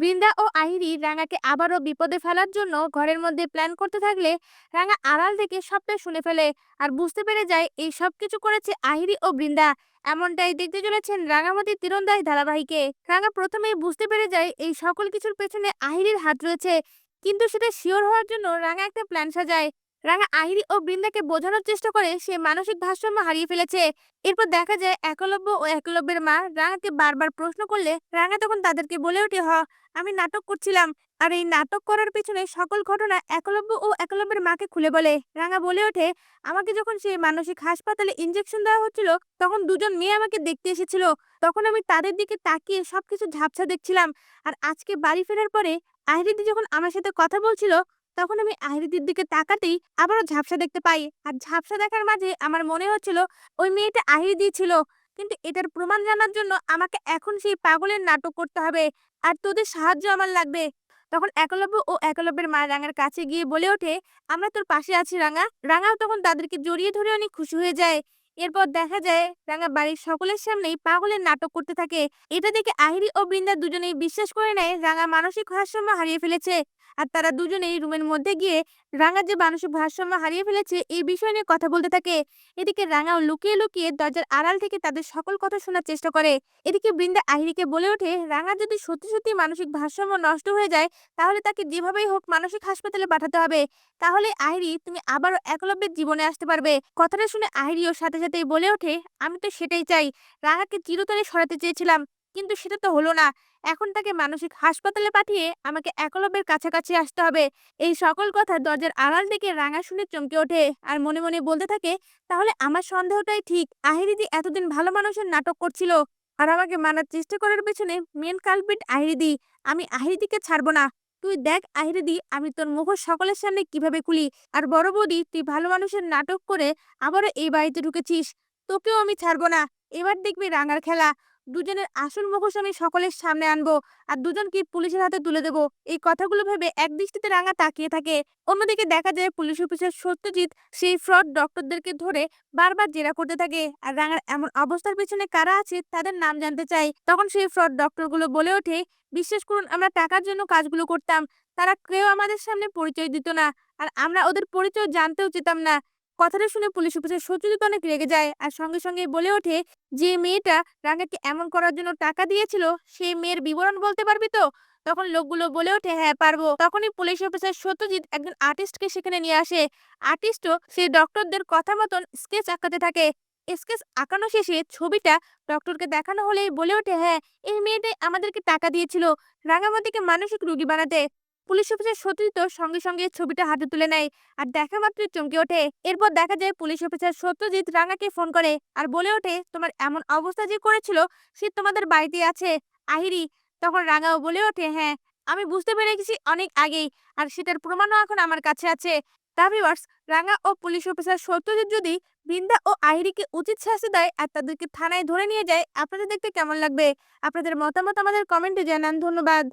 বৃন্দা ও আহিরি রাঙাকে আবারও বিপদে ফেলার জন্য ঘরের মধ্যে প্ল্যান করতে থাকলে রাঙা আড়াল থেকে সবটা শুনে ফেলে আর বুঝতে পেরে যায় এই সব কিছু করেছে আহিরি ও বৃন্দা। এমনটাই দেখতে চলেছেন রাঙামতি তীরন্দাজ ধারাবাহিকে। রাঙা প্রথমেই বুঝতে পেরে যায় এই সকল কিছুর পেছনে আহিরির হাত রয়েছে। কিন্তু সেটা শিওর হওয়ার জন্য রাঙা একটা প্ল্যান সাজায়। রাঙা আহিরি ও বৃন্দাকে বোঝানোর চেষ্টা করে সে মানসিক ভারসাম্য হারিয়ে ফেলেছে। এরপর দেখা যায় একলব্য ও একলব্যের মা রাঙাকে বারবার প্রশ্ন করলে রাঙা তখন তাদেরকে বলে ওঠে, হ, আমি নাটক করছিলাম। আর এই নাটক করার পিছনে সকল ঘটনা একলব্য ও একলব্যের মাকে খুলে বলে। রাঙা বলে ওঠে, আমাকে যখন সেই মানসিক হাসপাতালে ইঞ্জেকশন দেওয়া হচ্ছিল, তখন দুজন মেয়ে আমাকে দেখতে এসেছিল। তখন আমি তাদের দিকে তাকিয়ে সবকিছু ঝাপসা দেখছিলাম। আর আজকে বাড়ি ফেরার পরে আহিরিদি যখন আমার সাথে কথা বলছিল তখন আমি আহিরিদির দিকে তাকাতেই আবারও ঝাপসা দেখতে পাই। আর ঝাপসা দেখার মাঝে আমার মনে হচ্ছিল ওই মেয়েটা আহিরিদি ছিল। কিন্তু এটার প্রমাণ জানার জন্য আমাকে এখন সেই পাগলের নাটক করতে হবে। আর তোদের সাহায্য আমার লাগবে। তখন একলব্য ও একলব্যের মা রাঙার কাছে গিয়ে বলে ওঠে, আমরা তোর পাশে আছি রাঙা। রাঙাও তখন তাদেরকে জড়িয়ে ধরে অনেক খুশি হয়ে যায়। এরপর দেখা যায় রাঙা বাড়ির সকলের সামনেই পাগলের নাটক করতে থাকে। এটা দেখে আহিরি ও বৃন্দা দুজনেই বিশ্বাস করে নেয় রাঙা মানসিক ভারসাম্য হারিয়ে ফেলেছে। আর তারা দুজনেই রুমের মধ্যে গিয়ে রাঙা যে মানসিক ভারসাম্য হারিয়ে ফেলেছে, এই বিষয় নিয়ে কথা বলতে থাকে। এদিকে রাঙাও লুকিয়ে লুকিয়ে দরজার আড়াল থেকে তাদের সকল কথা শোনার চেষ্টা করে। এদিকে বৃন্দা আহিরিকে বলে ওঠে, রাঙা যদি সত্যি সত্যি মানসিক ভারসাম্য নষ্ট হয়ে যায়, তাহলে তাকে যেভাবেই হোক মানসিক হাসপাতালে পাঠাতে হবে। তাহলে আহিরি তুমি আবারও একলব্যের জীবনে আসতে পারবে। কথাটা শুনে আহিরিও সাথে সাথেই বলে ওঠে, আমি তো সেটাই চাই। রাঙাকে চিরতরে সরাতে চেয়েছিলাম, কিন্তু সেটা তো হলো না। এখন তাকে মানসিক হাসপাতালে পাঠিয়ে আমাকে একলব্যের কাছাকাছি আসতে হবে। এই সকল কথা দরজার আড়াল থেকে রাঙা শুনে চমকে ওঠে আর মনে মনে বলতে থাকে, তাহলে আমার সন্দেহটাই ঠিক। আহিরিদি এতদিন ভালো মানুষের নাটক করছিল আর আমাকে মানার চেষ্টা করার পেছনে মেন কালপিট আহিরিদি আমি আহিরিদিকে ছাড়বো না। তুই দেখ আহিরে দি, আমি তোর মুখ সকলের সামনে কীভাবে খুলি। আর বড় বৌদি, তুই ভালো মানুষের নাটক করে আবারও এই বাড়িতে ঢুকেছিস। তোকেও আমি ছাড়বো না। এবার দেখবি রাঙার খেলা। দুজনের আসল মুখোশ আমি সকলের সামনে আনব আর দুজনকে পুলিশের হাতে তুলে দেবো। এই কথাগুলো ভেবে এক দৃষ্টিতে রাঙা তাকিয়ে থাকে। অন্যদিকে দেখা যায় পুলিশ অফিসার সত্যজিৎ সেই ফ্রড ডক্টরদেরকে ধরে বারবার জেরা করতে থাকে আর রাঙার এমন অবস্থার পেছনে কারা আছে তাদের নাম জানতে চাই তখন সেই ফ্রড ডক্টরগুলো বলে ওঠে, বিশ্বাস করুন, আমরা টাকার জন্য কাজগুলো করতাম। তারা কেউ আমাদের সামনে পরিচয় দিত না। আর আমরা ওদের পরিচয় জানতেও চেতাম না। কথাটা শুনে পুলিশ অফিসার সত্যজিৎ অনেক রেগে যায় আর সঙ্গে সঙ্গে বলে ওঠে, যে মেয়েটা রাঙাকে এমন করার জন্য টাকা দিয়েছিল সেই মেয়ের বিবরণ বলতে পারবি তো? তখন লোকগুলো বলে ওঠে হ্যাঁ পারব। তখনই পুলিশ অফিসার সত্যজিৎ একজন আর্টিস্টকে সেখানে নিয়ে আসে। আর্টিস্টও সেই ডক্টরদের কথা মতন স্কেচ আঁকাতে থাকে। স্কেচ আঁকানো শেষে ছবিটা ডক্টরকে দেখানো হলেই বলে ওঠে হ্যাঁ এই মেয়েটাই আমাদেরকে টাকা দিয়েছিল রাঙামাতিকে মানসিক রুগী বানাতে। পুলিশ অফিসার সত্যজিৎ সঙ্গে সঙ্গে ছবিটা হাতে তুলে নেয়। আর দেখা মাত্রই চমকে ওঠে। এরপর দেখা যায় পুলিশ অফিসার সত্যজিৎ রাঙাকে ফোন করে আর বলে ওঠে, তোমার এমন অবস্থা যে করেছিল, সে তোমাদের বাড়িতে আছে। আহিরি। তখন রাঙাও বলে ওঠে হ্যাঁ আমি বুঝতে পেরে গেছি অনেক আগেই আর সেটার প্রমাণও এখন আমার কাছে আছে। তা ভিউয়ার্স, রাঙা ও পুলিশ অফিসার সত্যজিৎ যদি বৃন্দা ও আহিরিকে উচিত শাস্তি দেয় আর তাদেরকে থানায় ধরে নিয়ে যায়, আপনাদের দেখতে কেমন লাগবে? আপনাদের মতামত আমাদের কমেন্টে জানান। ধন্যবাদ।